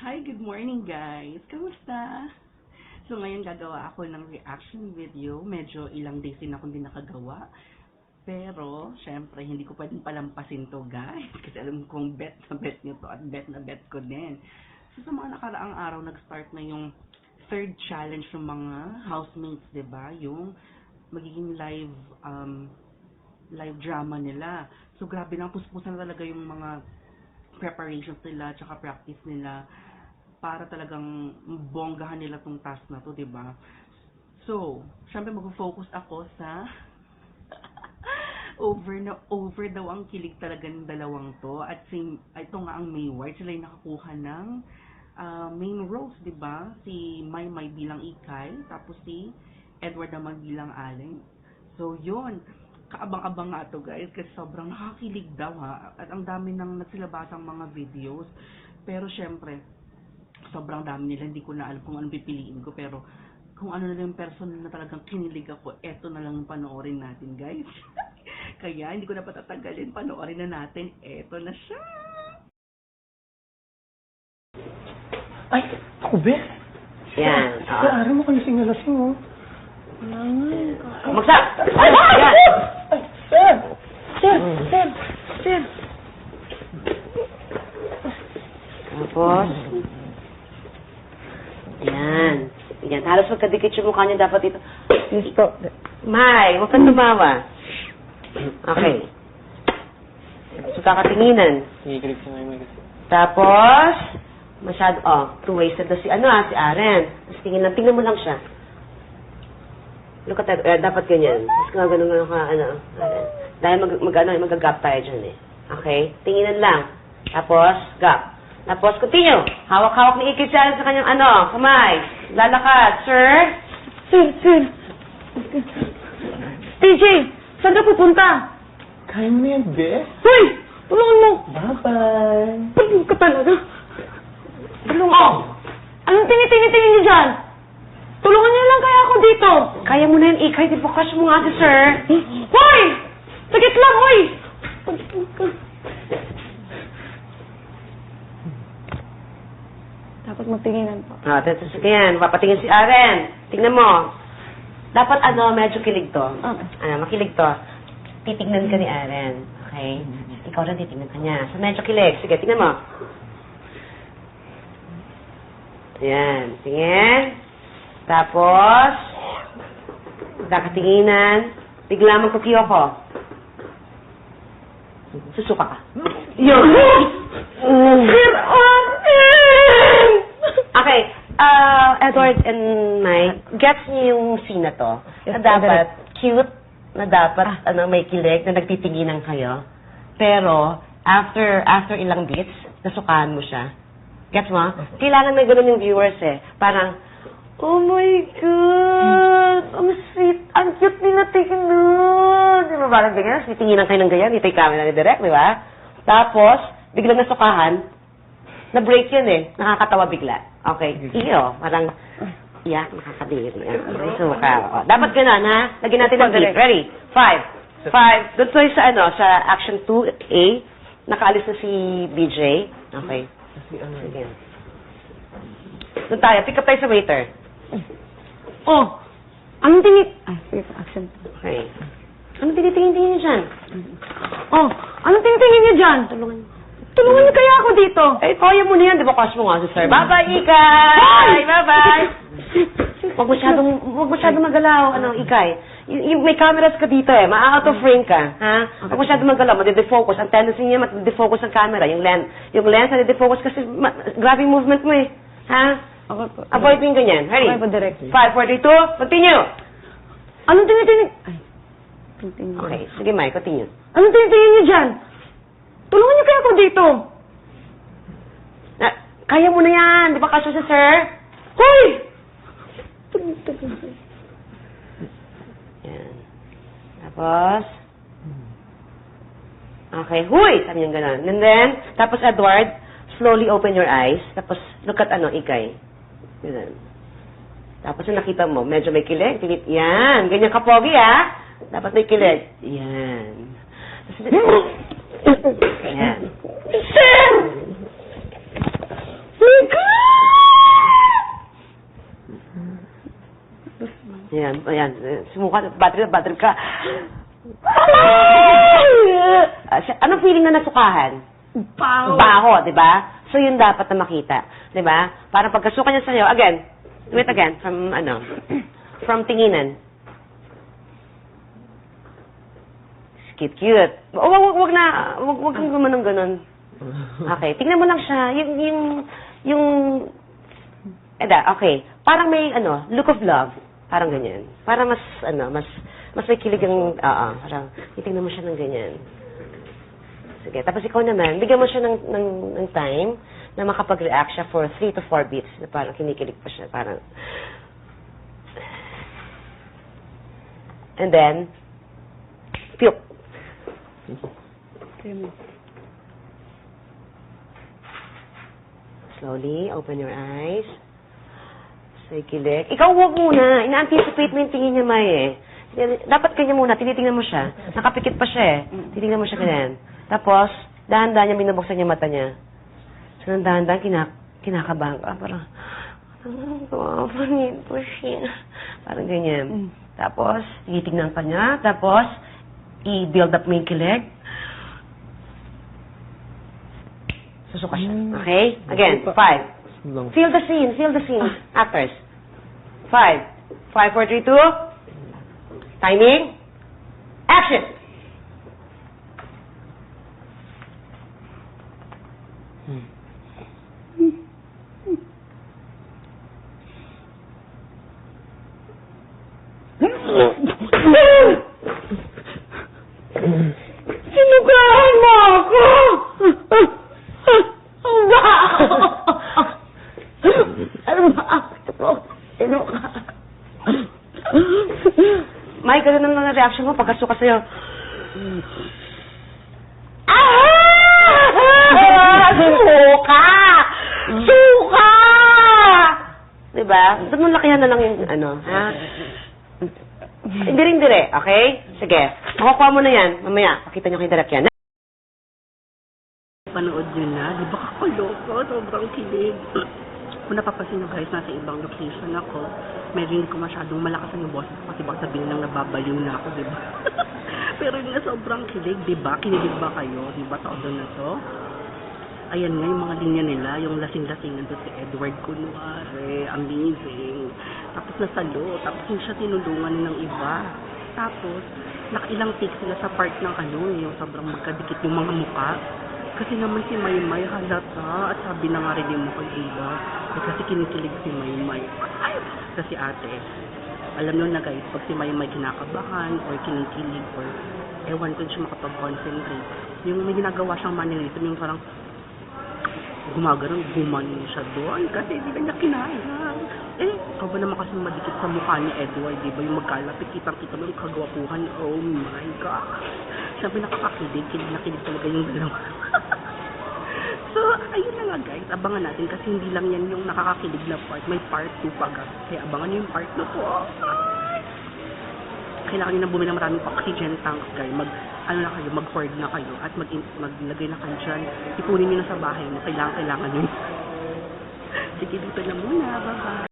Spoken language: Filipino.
Hi, good morning guys! Kamusta? So ngayon gagawa ako ng reaction video. Medyo ilang days din ako hindi nakagawa. Pero, syempre, hindi ko pwedeng palampasin to guys. Kasi alam kong bet na bet nyo to at bet na bet ko din. So sa mga nakaraang araw, nag-start na yung third challenge ng mga housemates, ba? Yung magiging live um, live drama nila. So grabe na, puspusan talaga yung mga preparations nila, tsaka practice nila para talagang bonggahan nila tong task na to, 'di ba? So, syempre mag-focus ako sa over na over daw ang kilig talaga ng dalawang to at same ito nga ang Mayward sila yung nakakuha ng ah, main roles, 'di ba? Si Maymay bilang Ikay, tapos si Edward naman bilang Allen. So, yun. Kaabang-abang nga to guys kasi sobrang nakakilig daw ha. At ang dami nang nagsilabasang mga videos. Pero syempre, sobrang dami nila. Hindi ko na alam kung anong pipiliin ko. Pero kung ano na lang yung person na talagang kinilig ako, eto na lang yung panoorin natin guys. Kaya hindi ko na patatagalin. Panoorin na natin. Eto na siya. Ay, ako ba? Yan. Sa araw mo kayo singalasing, oh. Magsa! Ay, Yan. Ay, sir! Sir, sir, sir. Tapos, yan. Yan. Magkadikit yung mukha niya dapat ito. Yes po. May, huwag kang tumawa. Okay. So, kakatinginan. Kikilig si Mami kasi. Tapos, masyado, oh, two-wasted na si, ano ah, si Aren. Tapos tingin lang, tingnan mo lang siya. Look at that, eh, dapat ganyan. Tapos kung ganun ganun ka, ano, Aren. Dahil mag, mag, ano, mag-gap tayo dyan eh. Okay? Tinginan lang. Tapos, gap. Tapos, continue. Hawak-hawak ni Ikit si Aren sa kanyang, ano, kamay. Lalakad. Sir? Sir, sir. TJ, saan ka pupunta? Kaya mo na yan, be? Hoy! Tulungan mo. Bye-bye. Tulong ka talaga. Tulong Oh! Anong tinitingin-tingin niyo dyan? Tulungan niyo lang kaya ako dito. Kaya mo na yan, Ikay. Di ba crush mo nga si sir? Hoy! Sagit lang, hoy! Dapat magtinginan po. Ah, tapos sige yan. Papatingin si Aren. Tingnan mo. Dapat ano, medyo kilig to. Okay. Ano, makilig to. Titignan ka ni Aren. Okay? Ikaw rin titignan ka niya. So, medyo kilig. Sige, tingnan mo. Yan. Tingin. Tapos, kakatinginan. Bigla magkukiyo ko. Susuka ka. Yun. Sir Arden! Okay, uh, Edward and Mike, gets niyo yung scene na to? Na dapat cute, na dapat ano, may kilig, na nagtitinginan kayo. Pero, after after ilang beats, nasukahan mo siya. Gets mo? Kailangan may ganun yung viewers eh. Parang, oh my God! Ang sweet! Ang cute nila tingnan! Di ba parang ganyan? Titinginan kayo ng ganyan, dito yung camera ni Direk, di ba? Tapos, biglang nasukahan, na-break yun eh. Nakakatawa bigla. Okay. Iyo, parang, iyak, nakakadiri. Okay, so, ka. Dapat ganun, ha? Lagyan natin ng beat. Ready? Five. Five. Doon tayo sa, ano, sa action 2A. Nakaalis na si BJ. Okay. Sige. Doon tayo. Pick up tayo sa waiter. Oh, anong tingin... Ay, sige po, action. Okay. Ano tinitingin-tingin niyo dyan? Oh, anong tingin-tingin niyo dyan? Tulungan. Tulungan niyo kaya ako dito. Eh, kaya mo na yan. Di ba crush mo nga si sir? Bye-bye, Ikay! Bye-bye! Huwag masyadong, huwag masyadong magalaw, ano, Ikay. Y- may cameras ka dito eh, ma-out of frame ka, ha? Huwag masyadong magalaw, madi-defocus. Ang tendency niya, madi-defocus ang camera. Yung lens, yung lens, nadi-defocus kasi ma- grabe yung movement mo eh. Ha? Okay po. Avoid mo yung ganyan. Ready? Okay po, direct. Five, four, three, two, continue! Anong tinitingin... Ay, tingin. Okay, sige Mike, continue. Anong tinitingin niyo dyan? Tulungan niyo kaya ako dito. Kaya mo na yan, di ba kasya si sir? Hoy! Yan. Tapos, okay, huy! Sabi niyang gano'n. And then, tapos Edward, slowly open your eyes. Tapos, look at ano, ikay. Ganun. Tapos yung nakita mo, medyo may kilig. Tinit, yan. Ganyan ka, Pogi, ah. Dapat may kilig. Yan. Tapos, Ayan. Sir! Ayan, ayan. Sumuka, battery, battery ka. Ah, siya- feeling na nasukahan? Baho. Baho, di ba? So yun dapat na makita, di ba? Para pagkasuka niya sa'yo, again, do it again, from ano, from tinginan. Cute, cute. Wag, wag, wag na, wag, wag kang gumanong ganon. Okay, tingnan mo lang siya. Yung, yung, yung, eda, okay. Parang may, ano, look of love. Parang ganyan. Para mas, ano, mas, mas may kilig ang, oo, parang, titignan mo siya ng ganyan. Sige, tapos ikaw naman, bigyan mo siya ng, ng, ng time na makapag-react siya for 3 to 4 beats na parang kinikilig pa siya, parang... And then, puke. Slowly, open your eyes. Say kilig. Ikaw huwag muna. Ina-anticipate mo yung tingin niya, May, eh. Dapat kanya muna. Tinitingnan mo siya. Nakapikit pa siya, eh. Titingnan mo siya ganyan. Tapos, dahan-dahan niya binubuksan yung mata niya. So, nang dahan-dahan, kinak kinakabahan ka. Parang, oh, panit po siya. Parang ganyan. Tapos, titignan ka niya. Tapos, i-build up mo yung kilig. Susuka siya. Okay? Again, five. Feel the scene. Feel the scene. Actors. Five. Five, four, three, two. Timing. Action! Sinugahan mo ako! Ang baho! Ano ba? Ano ka? Mike, ganun ang reaction mo pagkasuka sa'yo. Ah! Suka! Suka! Diba? Doon mo lakihan na lang yung ano, ha? Hindi rin dire, okay? Sige. Makukuha mo na yan. Mamaya, pakita nyo kay Direk yan. Panood nyo na, di ba kakaloko? Sobrang kilig. Kung napapansin nyo guys, nasa ibang location ako, medyo hindi ko masyadong malakas ang boses kasi baka sabihin lang nababaliw na ako, di ba? Pero yun nga sobrang kilig, di ba? Kinilig ba kayo, di ba, taon na to? Ayan nga, yung mga linya nila, yung lasing-lasingan to si Edward Kunwari, amazing. Tapos nasalo, tapos hindi siya tinulungan ng iba. Tapos, nakailang take sila sa part ng ano, yung sobrang magkadikit yung mga muka. Kasi naman si Maymay halata at sabi na nga rin yung mukha diba? Eh, kasi kinikilig si Maymay. Ay! Kasi ate, alam nyo na guys, pag si Maymay kinakabahan or kinikilig or ewan ko siya makapag-concentrate. Yung may ginagawa siyang mannerism, yung parang gumagano'n, gumanon siya doon kasi hindi na niya kinaya. Eh, ikaw ba naman kasi madikit sa mukha ni Edward, di ba? Yung magkalapit, kitang-kita mo yung kagwapuhan. Oh my God. Sabi nakakakilig, kilig na kilig talaga yung dalawa. so, ayun na nga guys, abangan natin kasi hindi lang yan yung nakakakilig na part. May part 2 pa guys. Kaya abangan nyo yung part 2 po. Kailangan nyo na bumili ng maraming oxygen tanks guys. Mag, ano na kayo, mag-hoard na kayo at mag maglagay na kayo dyan. Ipunin nyo na sa bahay mo. Kailangan, kailangan nyo. Sige, dito na muna. Bye-bye.